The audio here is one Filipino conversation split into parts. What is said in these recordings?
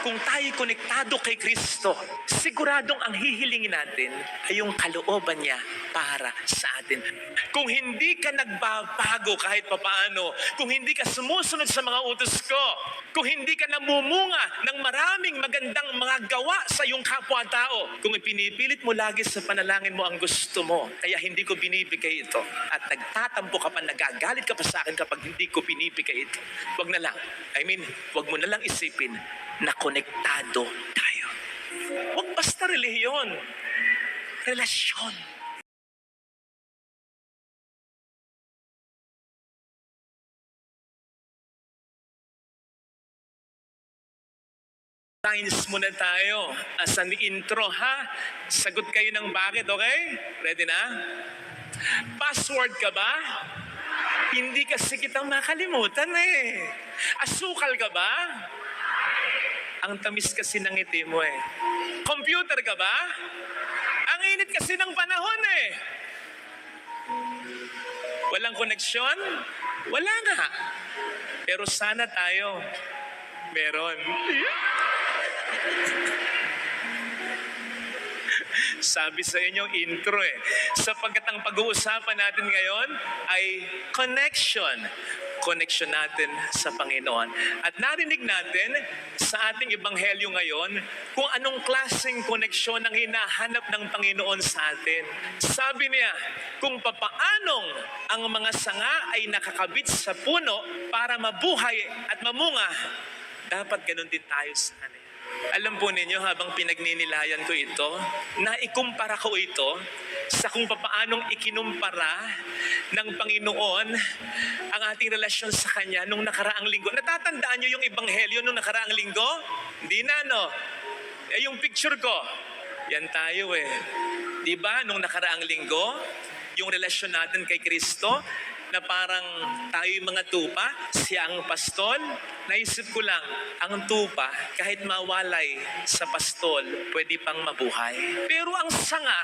kung tayo konektado kay Kristo, siguradong ang hihilingin natin ay yung kalooban niya para sa atin. Kung hindi ka nagbabago kahit papaano, kung hindi ka sumusunod sa mga utos ko, kung hindi ka namumunga ng maraming magandang mga gawa sa iyong kapwa-tao, kung ipinipilit mo lagi sa panalangin mo ang gusto mo, kaya hindi ko binibigay ito, at nagtatampo ka pa, nagagalit ka pa sa akin kapag hindi ko binibigay ito, wag na lang. I mean, wag mo na lang isipin na konektado tayo. Huwag basta relihiyon. Relasyon. Lines muna tayo as an intro ha. Sagot kayo ng bakit, okay? Ready na? Password ka ba? Hindi kasi kitang makalimutan eh. Asukal ka ba? Ang tamis kasi ng ngiti mo eh. Computer ka ba? Ang init kasi ng panahon eh. Walang koneksyon? Wala nga. Pero sana tayo meron. Sabi sa inyo, intro eh. Sapagkat ang pag-uusapan natin ngayon ay connection. Connection natin sa Panginoon. At narinig natin sa ating ebanghelyo ngayon kung anong klaseng koneksyon ang hinahanap ng Panginoon sa atin. Sabi niya, kung papaanong ang mga sanga ay nakakabit sa puno para mabuhay at mamunga, dapat ganun din tayo sa kanila. Alam po ninyo habang pinagninilayan ko ito, naikumpara ko ito sa kung papaanong ikinumpara ng Panginoon ang ating relasyon sa Kanya nung nakaraang linggo. Natatandaan nyo yung ebanghelyo nung nakaraang linggo? Hindi na, no? Eh, yung picture ko, yan tayo eh. Di ba, nung nakaraang linggo, yung relasyon natin kay Kristo, na parang tayo mga tupa, siya ang pastol. Naisip ko lang, ang tupa, kahit mawalay sa pastol, pwede pang mabuhay. Pero ang sanga,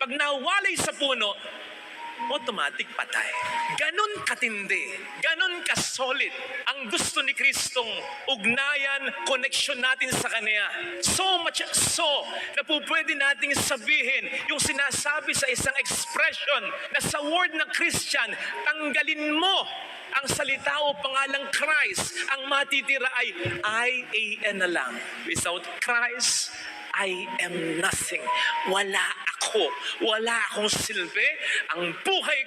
pag nawalay sa puno, automatic patay. Ganon katindi, ganon kasolid ang gusto ni Kristong ugnayan, connection natin sa Kanya. So much so na po pwede nating sabihin yung sinasabi sa isang expression na sa word ng Christian, tanggalin mo ang salita o pangalang Christ, ang matitira ay I-A-N na lang. Without Christ, I am nothing. Wala ako. Wala akong silbi. Ang buhay